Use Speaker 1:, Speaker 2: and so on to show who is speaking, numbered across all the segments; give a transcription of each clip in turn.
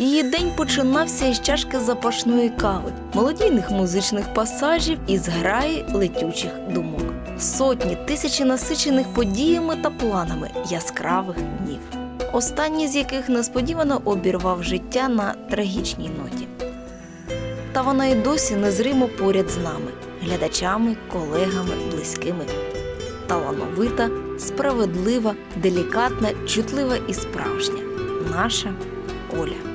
Speaker 1: Її день починався із чашки запашної кави, мелодійних музичних пасажів і зграї летючих думок. Сотні тисячі насичених подіями та планами яскравих днів. Останній з яких несподівано обірвав життя на трагічній ноті. Та вона й досі незримо поряд з нами, глядачами, колегами, близькими. Талановита, справедлива, делікатна, чутлива і справжня. Наша Оля.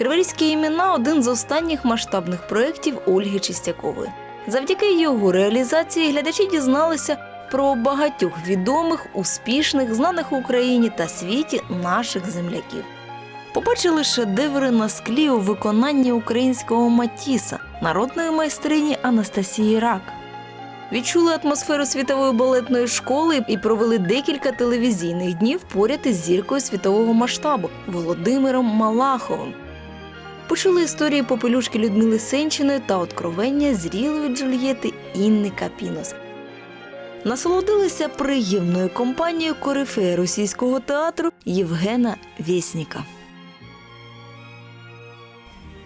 Speaker 1: Криворізькі імена один з останніх масштабних проєктів Ольги Чистякової. Завдяки його реалізації глядачі дізналися про багатьох відомих, успішних, знаних в Україні та світі наших земляків. Побачили шедеври на склі у виконанні українського матіса, народної майстрині Анастасії Рак. Відчули атмосферу світової балетної школи і провели декілька телевізійних днів поряд із зіркою світового масштабу Володимиром Малаховим. Почули історії попелюшки Людмили Сенчиної та откровення зрілої Джульєти Інни Капінос. Насолодилися приємною компанією корифея російського театру Євгена Вєсніка.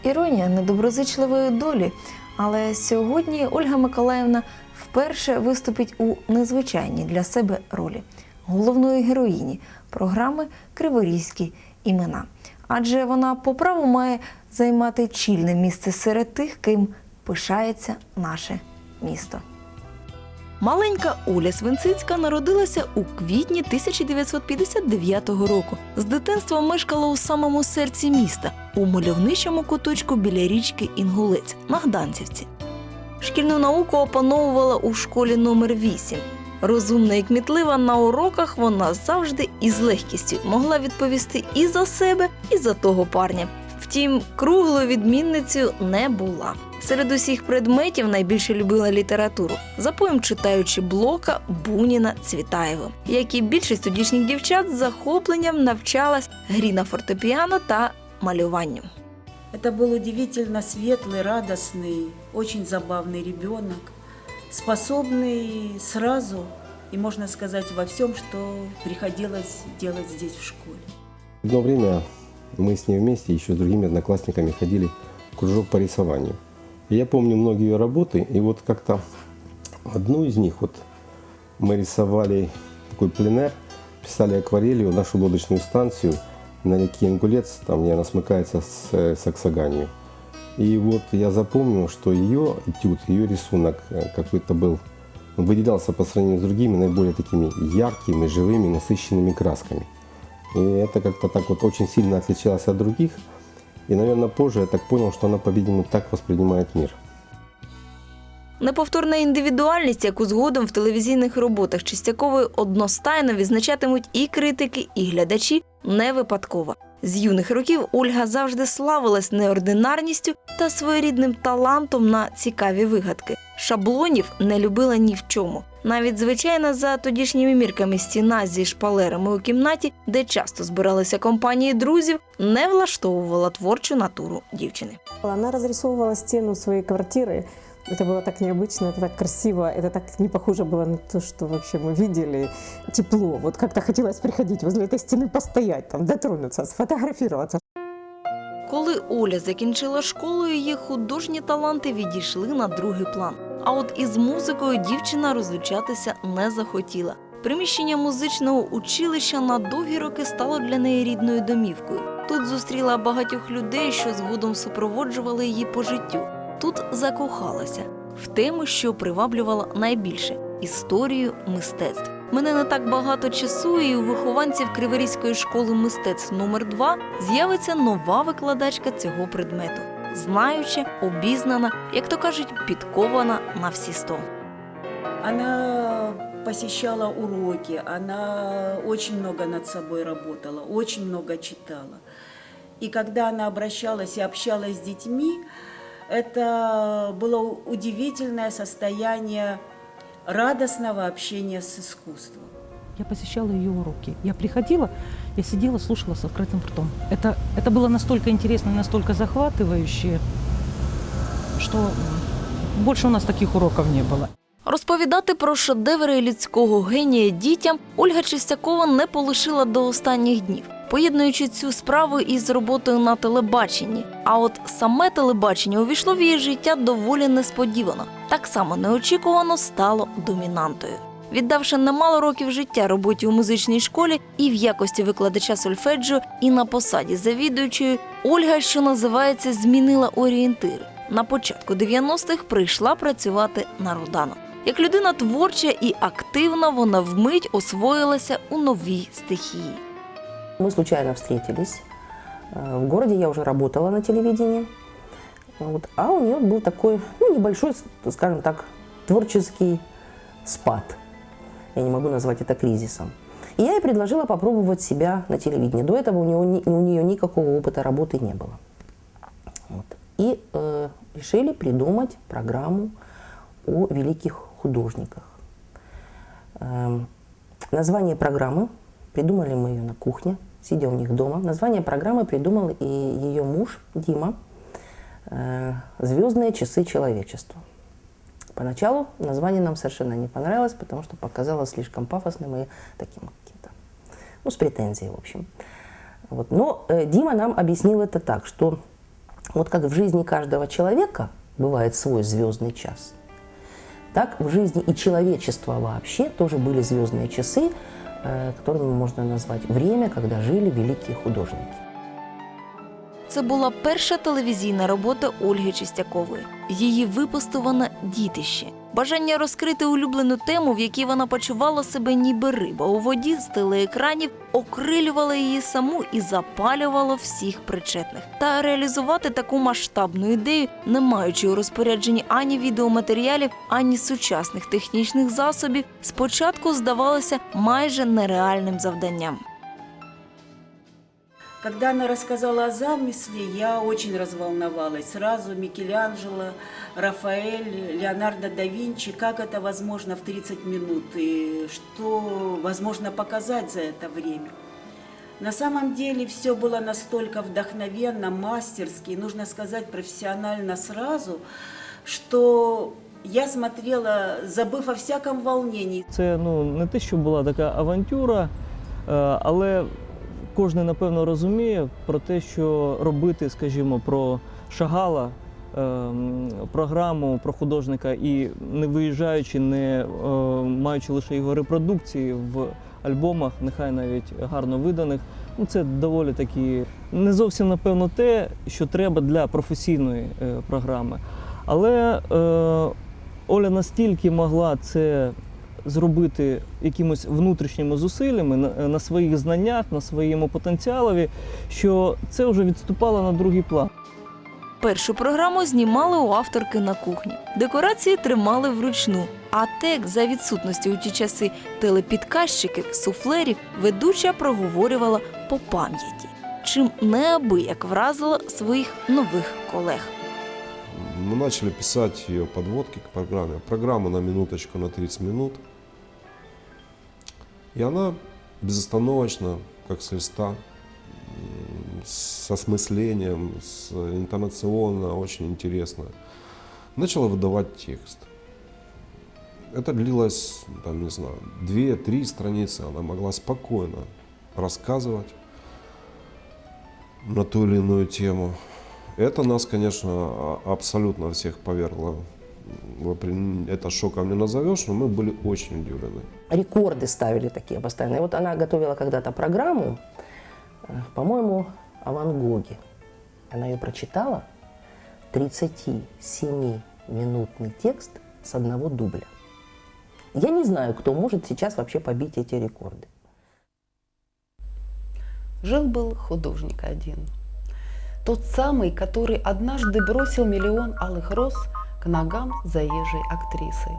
Speaker 1: Іронія недоброзичливої долі. Але сьогодні Ольга Миколаївна вперше виступить у незвичайній для себе ролі головної героїні програми Криворізькі імена. Адже вона по праву має займати чільне місце серед тих, ким пишається наше місто. Маленька Оля Свинцицька народилася у квітні 1959 року. З дитинства мешкала у самому серці міста, у мальовничому куточку біля річки Інгулець на Гданцівці. Шкільну науку опановувала у школі номер 8 Розумна і кмітлива на уроках вона завжди із легкістю могла відповісти і за себе, і за того парня. Втім, круглою відмінницею не була. Серед усіх предметів найбільше любила літературу, запоєм читаючи Блока, Буніна, Цвітаєва, як і більшість тодішніх дівчат з захопленням навчалась грі на фортепіано та малюванню.
Speaker 2: Это был удивительно светлый, радостный, очень забавный ребенок, Способный сразу и, можно сказать, во всем, что приходилось делать здесь в школе.
Speaker 3: Одно время мы с ней вместе еще с другими одноклассниками ходили в кружок по рисованию. Я помню многие ее работы, и вот как-то одну из них вот мы рисовали такой пленер, писали акварелью нашу лодочную станцию на реке Ингулец, там где она смыкается с э, Саксаганью. И вот я запомнил, что ее этюд, ее рисунок э, какой-то был, он выделялся по сравнению с другими наиболее такими яркими, живыми, насыщенными красками. И это как-то так вот очень сильно отличалось от других. И, наверное, позже я так понял, что она, по-видимому, так воспринимает мир.
Speaker 1: Неповторна індивідуальність, яку згодом в телевізійних роботах Чистякової одностайно відзначатимуть і критики, і глядачі, не випадкова. З юних років Ольга завжди славилась неординарністю та своєрідним талантом на цікаві вигадки. Шаблонів не любила ні в чому. Навіть звичайна за тодішніми мірками стіна зі шпалерами у кімнаті, де часто збиралися компанії друзів, не влаштовувала творчу натуру дівчини.
Speaker 4: Она разрисовывала стену своей квартиры. Это было так необычно, это так красиво, это так не похоже было на то, что вообще мы видели. Тепло. Вот как-то хотелось приходить возле этой стены, постоять там, дотронуться, сфотографироваться.
Speaker 1: Коли Оля закінчила школу, її художні таланти відійшли на другий план. А от із музикою дівчина розлучатися не захотіла. Приміщення музичного училища на довгі роки стало для неї рідною домівкою. Тут зустріла багатьох людей, що згодом супроводжували її по життю. Тут закохалася в тему, що приваблювала найбільше історію мистецтв. Мене не так багато часу, і у вихованців Криворізької школи мистецтв номер 2 з'явиться нова викладачка цього предмету, знаюча, обізнана, як то кажуть, підкована на всі сто.
Speaker 2: Она посещала уроки, она очень много над собой работала, очень много читала. И когда она обращалась и общалась с детьми, это было удивительное состояние радостного общения с искусством.
Speaker 5: Я посещала ее уроки. Я приходила, я сидела, слушала с открытым ртом. Это, это было настолько интересно и настолько захватывающе, что м, больше у нас таких уроков не было.
Speaker 1: Розповідати про шедеври людського генія дітям Ольга Чистякова не полишила до останніх днів, поєднуючи цю справу із роботою на телебаченні. А от саме телебачення увійшло в її життя доволі несподівано, так само неочікувано стало домінантою. Віддавши немало років життя роботі у музичній школі і в якості викладача сольфеджіо, і на посаді завідуючої, Ольга, що називається, змінила орієнтири. На початку 90-х прийшла працювати на Рудану. Як людина творча і активна, вона вмить освоїлася у новій стихії.
Speaker 6: Мы случайно встретились. Э, В городе я уже работала на телевидении. Вот. А у нее был такой ну, небольшой, скажем так, творческий спад. Я не могу назвать это кризисом. И я ей предложила попробовать себя на телевидении. До этого у, него, у нее никакого опыта работы не было. Вот. И э, решили придумать программу о великих художниках. Эм, название программы, придумали мы ее на кухне, сидя у них дома. Название программы придумал и ее муж Дима э, «Звездные часы человечества». Поначалу название нам совершенно не понравилось, потому что показалось слишком пафосным и таким каким-то, ну, с претензией, в общем. Вот. Но э, Дима нам объяснил это так, что вот как в жизни каждого человека бывает свой звездный час, так в жизни и человечества вообще тоже были звездные часы, которыми можно назвать время, когда жили великие художники.
Speaker 1: Це була перша телевізійна робота Ольги Чистякової. Її випустуване дітище. Бажання розкрити улюблену тему, в якій вона почувала себе ніби риба у воді з телеекранів, окрилювало її саму і запалювало всіх причетних. Та реалізувати таку масштабну ідею, не маючи у розпорядженні ані відеоматеріалів, ані сучасних технічних засобів, спочатку здавалося майже нереальним завданням.
Speaker 2: Когда она рассказала о замысле, я очень разволновалась. Сразу Микеланджело, Рафаэль, Леонардо да Винчи, как это возможно в 30 минут и что возможно показать за это время. На самом деле все было настолько вдохновенно, мастерски, и, нужно сказать, профессионально сразу, что я смотрела, забыв о всяком волнении.
Speaker 7: Це ну не те, що була така авантюра, але кожен напевно розуміє про те, що робити, скажімо, про Шагала. е, Програму про художника і не виїжджаючи, не е, маючи лише його репродукції в альбомах, нехай навіть гарно виданих, ну це доволі такі не зовсім напевно те, що треба для професійної е, програми. Але е, Оля настільки могла це зробити якимось внутрішніми зусиллями на, на своїх знаннях, на своєму потенціалові, що це вже відступало на другий план.
Speaker 1: Першу програму знімали у авторки на кухні. Декорації тримали вручну. А текст за відсутності у ті часи телепідказчиків, суфлерів ведуча проговорювала по пам'яті, чим неабияк вразила своїх нових колег.
Speaker 8: Мы начали писать ее подводки к программе. Программа на минуточку, на 30 минут. И она безостановочно, как с листа, с осмыслением, с интонационно, очень интересно, начала выдавать текст. Это длилось, там, не знаю, две-три страницы. Она могла спокойно рассказывать на ту или иную тему. Это нас, конечно, а- абсолютно всех повергло. Это шоком не назовешь, но мы были очень удивлены.
Speaker 6: Рекорды ставили такие постоянно. И вот она готовила когда-то программу, э, по-моему, о Ван Гоге. Она ее прочитала, 37-минутный текст с одного дубля. Я не знаю, кто может сейчас вообще побить эти рекорды.
Speaker 9: Жил-был художник один. Тот самый, который однажды бросил миллион алых роз к ногам заезжей актрисы.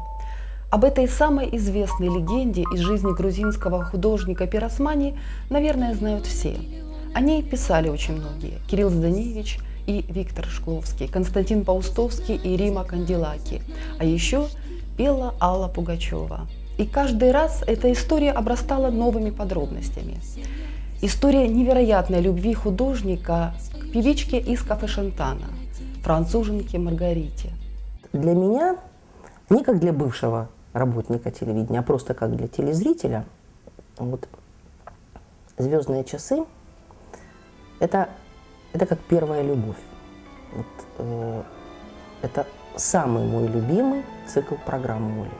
Speaker 9: Об этой самой известной легенде из жизни грузинского художника Пиросмани, наверное, знают все. О ней писали очень многие. Кирилл Зданевич и Виктор Шкловский, Константин Паустовский и Рима Кандилаки. А еще пела Алла Пугачева. И каждый раз эта история обрастала новыми подробностями. История невероятной любви художника к певичке из кафе Шантана, француженке Маргарите.
Speaker 6: Для меня, не как для бывшего работника телевидения, а просто как для телезрителя, вот звездные часы это, это как первая любовь. Вот, э, это самый мой любимый цикл программы Оли.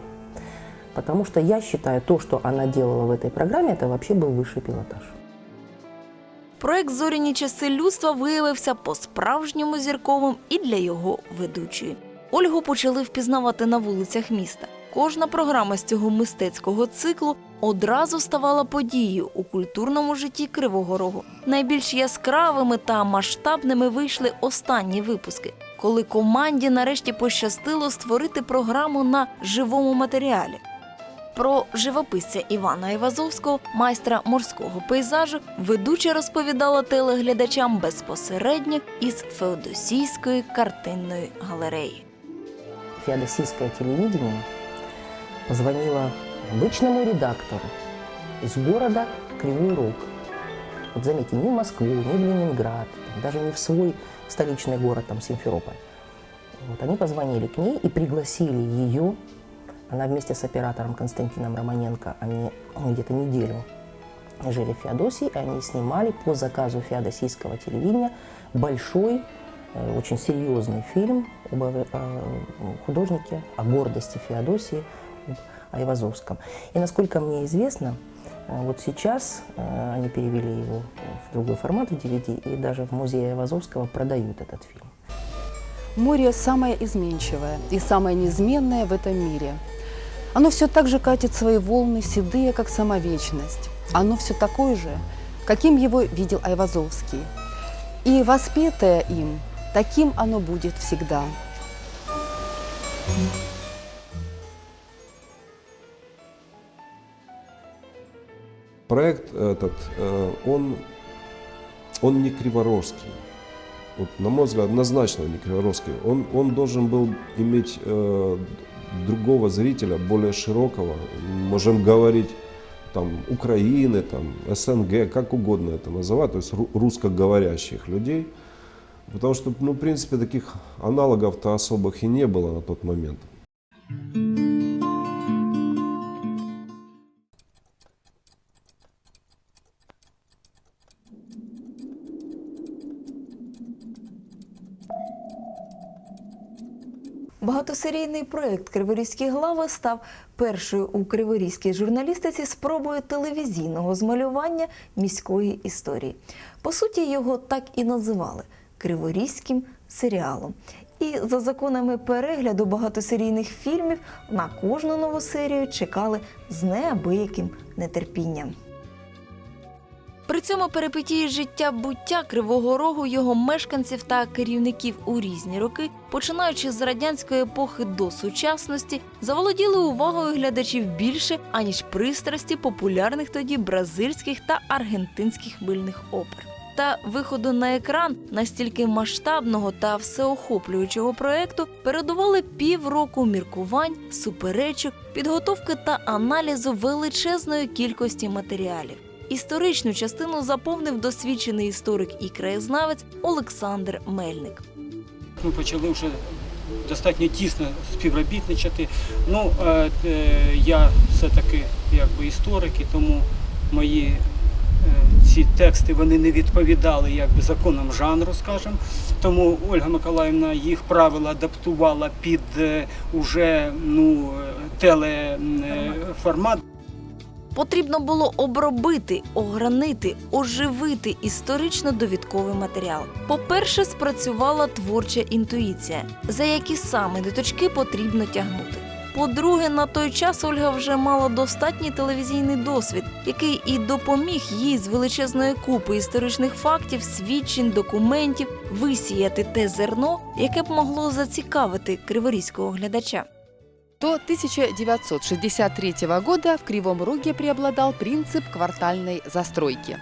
Speaker 6: Потому что я считаю, то, что она делала в этой программе, это вообще был высший пилотаж.
Speaker 1: Проект Зоряні часи людства виявився по-справжньому зірковим і для його ведучої. Ольгу почали впізнавати на вулицях міста. Кожна програма з цього мистецького циклу одразу ставала подією у культурному житті Кривого Рогу. Найбільш яскравими та масштабними вийшли останні випуски, коли команді нарешті пощастило створити програму на живому матеріалі. Про живописця Івана Івазовського, майстра морського пейзажу, ведуча розповідала телеглядачам безпосередньо із Феодосійської картинної галереї.
Speaker 6: Феодосийское телевидение позвонило обычному редактору из города Кривой Рог. Вот заметьте, не в Москву, не в Ленинград, даже не в свой столичный город, там, Симферополь. Вот они позвонили к ней и пригласили ее. Она вместе с оператором Константином Романенко, они где-то неделю жили в Феодосии, и они снимали по заказу феодосийского телевидения большой э, очень серьезный фильм художнике, о гордости Феодосии, об Айвазовском. И насколько мне известно, э, вот сейчас э, они перевели его в другой формат, в DVD, и даже в музее Айвазовского продают этот фильм.
Speaker 9: Море самое изменчивое и самое неизменное в этом мире. Оно все так же катит свои волны, седые, как сама вечность. Оно все такое же, каким его видел Айвазовский. И воспетое им, таким оно будет всегда.
Speaker 8: Проект этот, э, он, он не криворожский. Вот, на мой взгляд, однозначно не криворожский. Он, он должен был иметь э, другого зрителя, более широкого. Можем говорить там Украины, там СНГ, как угодно это называть, то есть ру- русскоговорящих людей. Потому что, ну, в принципе, таких аналогов-то особых и не было на тот момент.
Speaker 1: Багатосерійний проект Криворізькі глави став першою у криворізькій журналістиці спробою телевізійного змалювання міської історії. По суті, його так і називали Криворізьким серіалом. І за законами перегляду багатосерійних фільмів на кожну нову серію чекали з неабияким нетерпінням. При цьому перипетії життя буття Кривого Рогу, його мешканців та керівників у різні роки, починаючи з радянської епохи до сучасності, заволоділи увагою глядачів більше аніж пристрасті популярних тоді бразильських та аргентинських мильних опер. Та виходу на екран настільки масштабного та всеохоплюючого проекту передували півроку міркувань, суперечок, підготовки та аналізу величезної кількості матеріалів. Історичну частину заповнив досвідчений історик і краєзнавець Олександр Мельник.
Speaker 10: Ми почали вже достатньо тісно співробітничати. Ну, е, е, я все-таки якби історик, і тому мої ці тексти вони не відповідали якби законам жанру, скажімо. Тому Ольга Миколаївна їх правила адаптувала під е, уже ну, телеформат.
Speaker 1: Потрібно було обробити, огранити, оживити історично-довідковий матеріал. По-перше, спрацювала творча інтуїція, за які саме ниточки потрібно тягнути. По-друге, на той час Ольга вже мала достатній телевізійний досвід, який і допоміг їй з величезної купи історичних фактів, свідчень, документів висіяти те зерно, яке б могло зацікавити криворізького глядача.
Speaker 9: то 1963 года в Кривом Роге преобладал принцип квартальной застройки.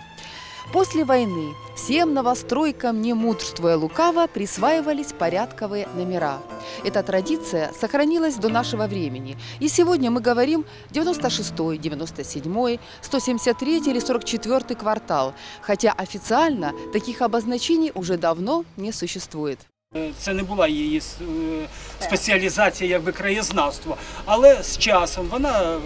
Speaker 9: После войны всем новостройкам, не мудрствуя лукаво, присваивались порядковые номера. Эта традиция сохранилась до нашего времени. И сегодня мы говорим 96-й, 97-й, 173 или 44 квартал, хотя официально таких обозначений уже давно не существует.
Speaker 10: Це не була її е, спеціалізація, якби краєзнавство. Але з часом вона е,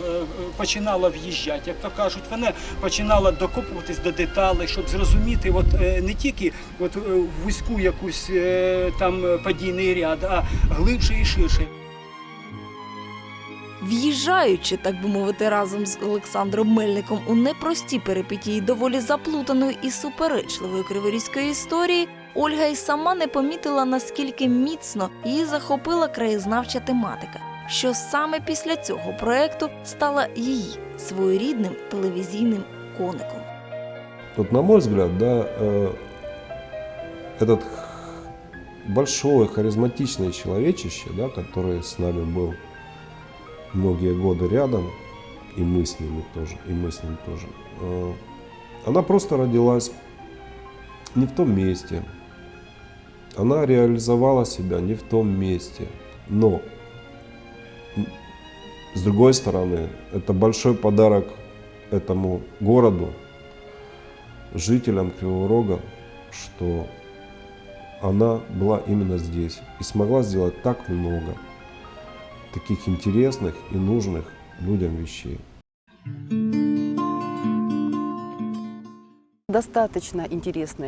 Speaker 10: починала в'їжджати, як то кажуть, вона починала докопуватись до деталей, щоб зрозуміти от, е, не тільки от, вузьку якусь там подійний ряд, а глибше і ширше.
Speaker 1: В'їжджаючи, так би мовити, разом з Олександром Мельником у непрості перипетії доволі заплутаної і суперечливої криворізької історії, Ольга й сама не помітила, наскільки міцно її захопила краєзнавча тематика, що саме після цього проекту стала її своєрідним телевізійним коником.
Speaker 8: Вот на мой взгляд, да, э, этот х- большой, харизматичный человечище, да, который с нами был многие годы рядом, и мы с ними тоже, и мы с ним тоже, э, она просто родилась не в том месте, она реализовала себя не в том месте, но с другой стороны, это большой подарок этому городу, жителям Кривого Рога, что она была именно здесь и смогла сделать так много таких интересных и нужных людям вещей.
Speaker 9: Достаточно интересная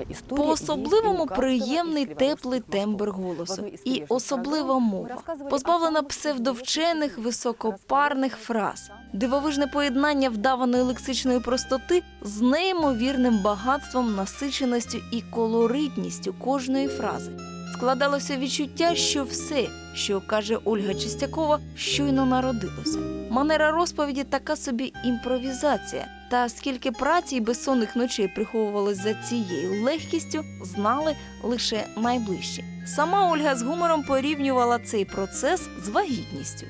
Speaker 9: история.
Speaker 1: По
Speaker 9: есть и
Speaker 1: особливому приємний теплий тембр голосу і особлива мова, позбавлена псевдовчених високопарних фраз, дивовижне поєднання вдаваної лексичної простоти з неймовірним багатством, насиченості і колоритністю кожної фрази. Складалося відчуття, що все, що каже Ольга Чистякова, щойно народилося. Манера розповіді така собі імпровізація. Та скільки праці й безсонних ночей приховувалось за цією легкістю, знали лише найближчі. Сама Ольга з гумором порівнювала цей процес з вагітністю.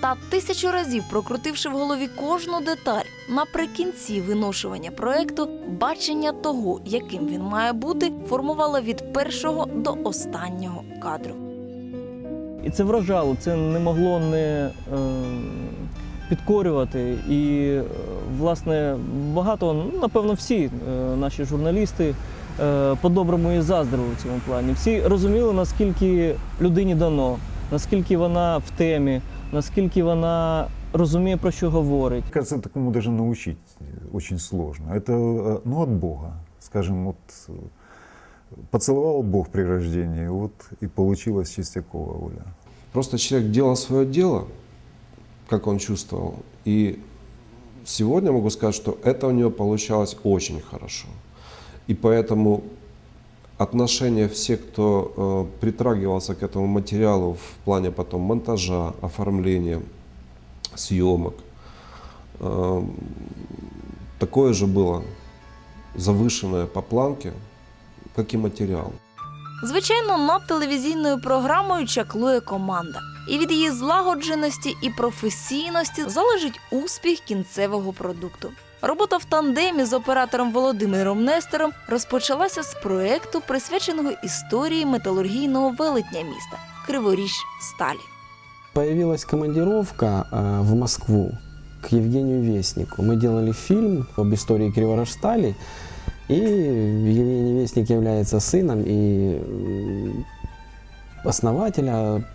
Speaker 1: Та тисячу разів прокрутивши в голові кожну деталь, наприкінці виношування проекту, бачення того, яким він має бути, формувала від першого до останнього кадру.
Speaker 7: І це вражало, це не могло не е, підкорювати. І, е, власне, багато, ну, напевно, всі е, наші журналісти е, по-доброму і заздрили в цьому плані. Всі розуміли, наскільки людині дано, наскільки вона в темі, наскільки вона розуміє, про що говорить.
Speaker 11: Кажется, такому даже научить очень сложно. Это э, ну, от Бога. Скажем, вот э, поцеловал Бог при рождении, вот и получилась Чистякова Оля.
Speaker 8: Просто человек делал свое дело, как он чувствовал. И сегодня могу сказать, что это у него получалось очень хорошо. И поэтому отношение всех, кто э, притрагивался к этому материалу в плане потом монтажа, оформления, съемок, э, такое же было завышенное по планке, как и материал.
Speaker 1: Звичайно, над телевізійною програмою чаклує команда. І від її злагодженості і професійності залежить успіх кінцевого продукту. Робота в тандемі з оператором Володимиром Нестером розпочалася з проекту, присвяченого історії металургійного велетня міста Криворіж Сталі.
Speaker 12: Появилась командировка э, в Москву к Евгению Вестнику. Мы делали фильм об истории Криворожстали, и Евгений Вестник является сыном и м, основателя, м,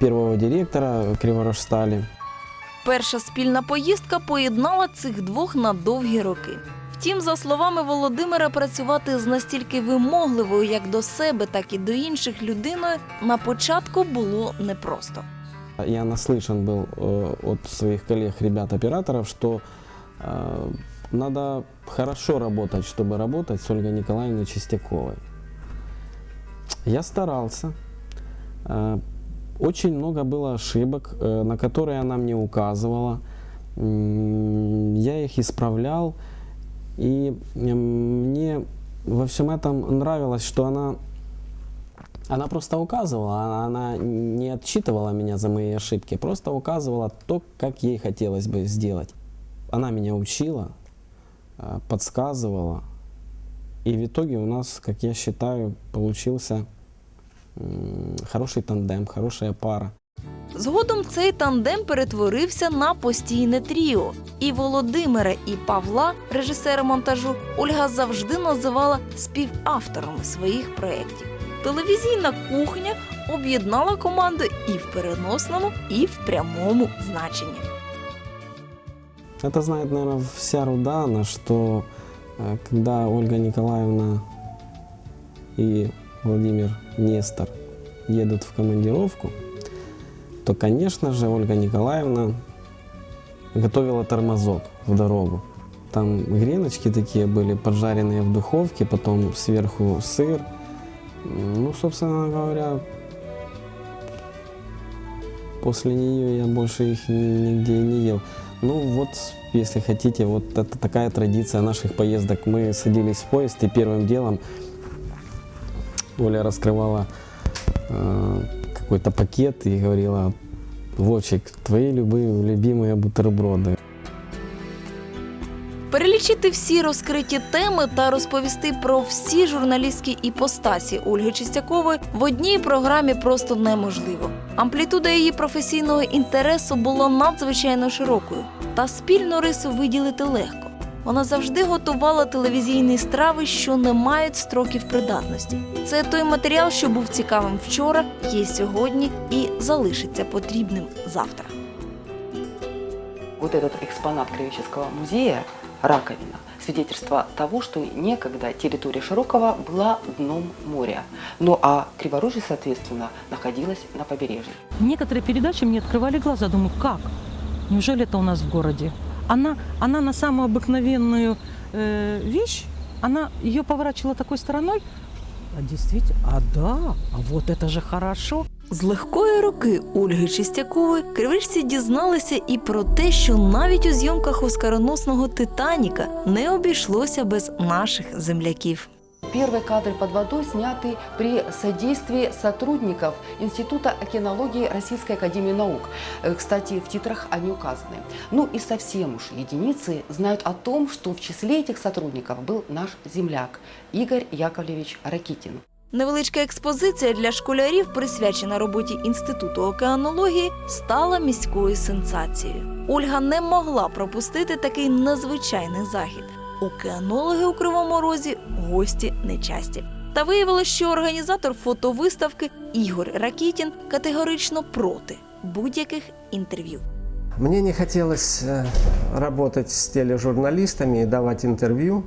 Speaker 12: первого директора Криворожстали.
Speaker 1: Перша спільна поїздка поєднала цих двох на довгі роки. Втім, за словами Володимира, працювати з настільки вимогливою як до себе, так і до інших людиною на початку було непросто.
Speaker 12: Я наслышан был э, от своих коллег, ребят-операторов, что э, надо хорошо работать, чтобы работать с Ольгой Николаевной Чистяковой. Я старался. Очень много было ошибок, э, на которые она мне указывала. Я их исправлял. И мне во всем этом нравилось, что она Она просто указывала, она- не отчитывала меня за мои ошибки, просто указывала то, как ей хотелось бы сделать. Она меня учила, э, подсказывала, и в итоге у нас, как я считаю, получился хороший тандем, хорошая пара.
Speaker 1: Згодом цей тандем перетворився на постійне тріо. І Володимира, і Павла, режисера монтажу, Ольга завжди називала співавторами своїх проєктів. Телевізійна кухня об'єднала команду і в переносному, і в прямому значенні.
Speaker 12: Это знает, наверное, вся Рудана, что э, когда Ольга Николаевна и Владимир Нестор едут в командировку, то, конечно же, Ольга Николаевна готовила тормозок в дорогу. Там греночки такие были, поджаренные в духовке, потом сверху сыр. Ну, собственно говоря, после нее я больше их ни- нигде не ел. Ну вот, если хотите, вот это такая традиция наших поездок. Мы садились в поезд и первым делом Оля раскрывала э, какой-то пакет и говорила, Вовчик, твои любые, любимые бутерброды.
Speaker 1: Перелічити всі розкриті теми та розповісти про всі журналістські іпостасі Ольги Чистякової в одній програмі просто неможливо. Амплітуда її професійного інтересу була надзвичайно широкою, та спільну рису виділити легко. Вона завжди готувала телевізійні страви, що не мають строків придатності. Це той матеріал, що був цікавим вчора, є сьогодні і залишиться потрібним завтра.
Speaker 9: Вот этот экспонат Кривического музея, раковина, свидетельство того, что некогда территория Широкого была дном моря. Ну а Криворужье, соответственно, находилась на побережье.
Speaker 5: Некоторые передачи мне открывали глаза. Думаю, как? Неужели это у нас в городе? Она, она на самую обыкновенную э, вещь, она ее поворачивала такой стороной, а действительно, а да, а вот это же хорошо.
Speaker 1: З легкої руки Ольги Чистякової кривичці дізналися і про те, що навіть у зйомках оскароносного Титаніка не обійшлося без наших земляків.
Speaker 9: Первые кадры под водой сняты при содействии сотрудников Института океанологии Российской Академии Наук. Э, Кстати, в титрах они указаны. Ну и совсем уж единицы знают о том, что в числе этих сотрудников был наш земляк Игорь Яковлевич Ракитин.
Speaker 1: Невеличка експозиція для школярів, присвячена роботі Інституту океанології, стала міською сенсацією. Ольга не могла пропустити такий незвичайний захід. Океанологи у Кривому Розі гості нечасті. Та виявилось, що організатор фотовиставки Ігор Ракітін категорично проти будь-яких інтерв'ю.
Speaker 13: Мені не хотілося працювати з тележурналістами і давати интервью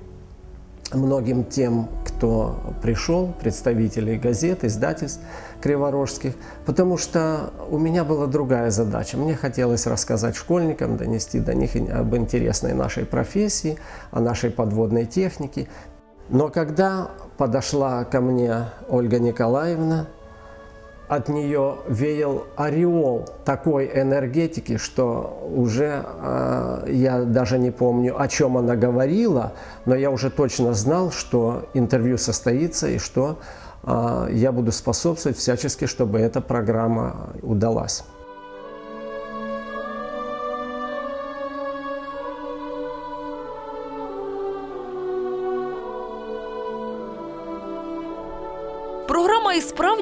Speaker 13: многим тем, кто пришел, представителей газет, издательств криворожских, потому что у меня была другая задача. Мне хотелось рассказать школьникам, донести до них об интересной нашей профессии, о нашей подводной технике. Но когда подошла ко мне Ольга Николаевна, от нее веял ореол такой энергетики, что уже э, я даже не помню, о чем она говорила, но я уже точно знал, что интервью состоится и что э, я буду способствовать всячески, чтобы эта программа удалась.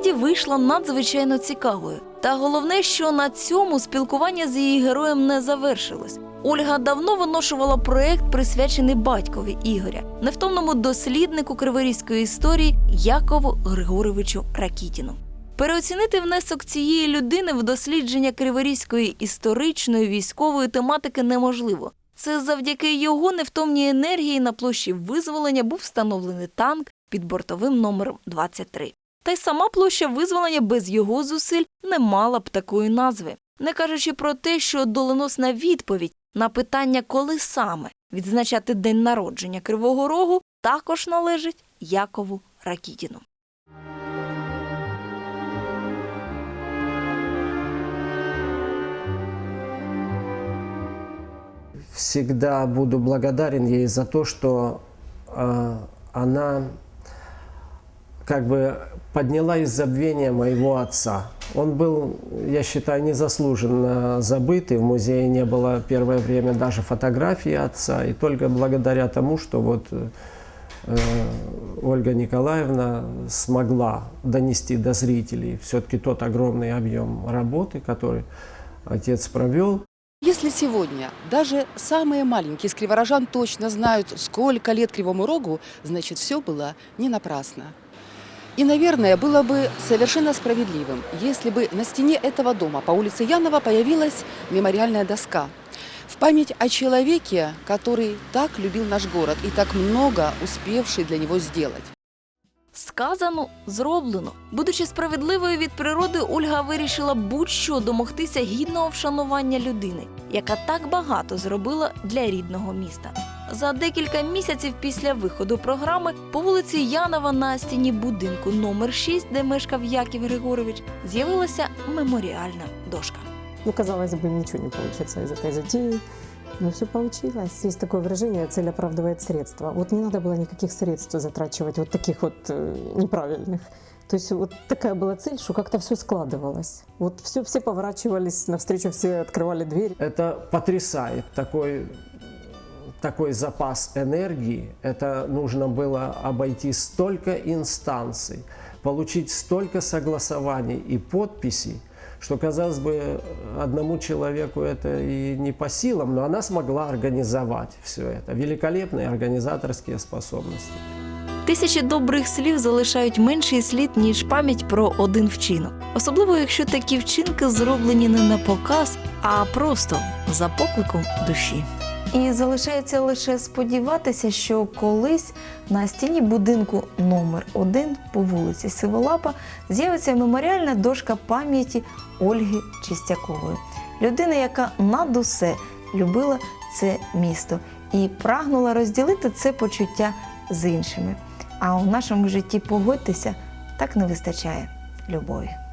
Speaker 1: І вийшла надзвичайно цікавою. Та головне, що на цьому спілкування з її героєм не завершилось. Ольга давно виношувала проект, присвячений батькові Ігоря, невтомному досліднику криворізької історії Якову Григоровичу Ракітіну. Переоцінити внесок цієї людини в дослідження криворізької історичної військової тематики неможливо. Це завдяки його невтомній енергії на площі визволення був встановлений танк під бортовим номером 23. Та й сама площа визволення без його зусиль не мала б такої назви, не кажучи про те, що доленосна відповідь на питання, коли саме відзначати день народження Кривого Рогу, також належить Якову Ракітіну.
Speaker 13: Всегда буду благодарен ей за то, что э, она как бы подняла из забвения моего отца. Он был, я считаю, незаслуженно забытый. В музее не было первое время даже фотографии отца. И только благодаря тому, что вот э, Ольга Николаевна смогла донести до зрителей все-таки тот огромный объем работы, который отец провел.
Speaker 9: Если сегодня даже самые маленькие из криворожан точно знают, сколько лет Кривому Рогу, значит, все было не напрасно. И, наверное, было бы совершенно справедливым, если бы на стене этого дома по улице Янова появилась мемориальная доска в память о человеке, который так любил наш город и так много успевший для него сделать.
Speaker 1: Сказано, зроблено. Будучи справедливою від природи, Ольга вирішила будь-що домогтися гідного вшанування людини, яка так багато зробила для рідного міста. За декілька місяців після виходу програми по вулиці Янова на стіні будинку номер 6, де мешкав Яків Григорович, з'явилася меморіальна дошка.
Speaker 4: Ну, казалось бы, ничего не получится из этой затеи. Но все получилось. Есть такое выражение «цель оправдывает средства». Вот не надо было никаких средств затрачивать, вот таких вот э, неправильных. То есть вот такая была цель, что как-то все складывалось. Вот все, все поворачивались, навстречу все открывали дверь.
Speaker 13: Это потрясает. Такой, такой запас энергии. Это нужно было обойти столько инстанций, получить столько согласований и подписей, что, казалось бы, одному человеку это и не по силам, но она смогла организовать все это. Великолепные организаторские способности.
Speaker 1: Тисячі добрих слів залишають менший слід, ніж пам'ять про один вчинок. Особливо, якщо такі вчинки зроблені не на показ, а просто за покликом душі. І залишається лише сподіватися, що колись на стіні будинку номер 1 по вулиці Сиволапа з'явиться меморіальна дошка пам'яті Ольги Чистякової, людини, яка над усе любила це місто і прагнула розділити це почуття з іншими. А у нашому житті погодьтеся так не вистачає любові.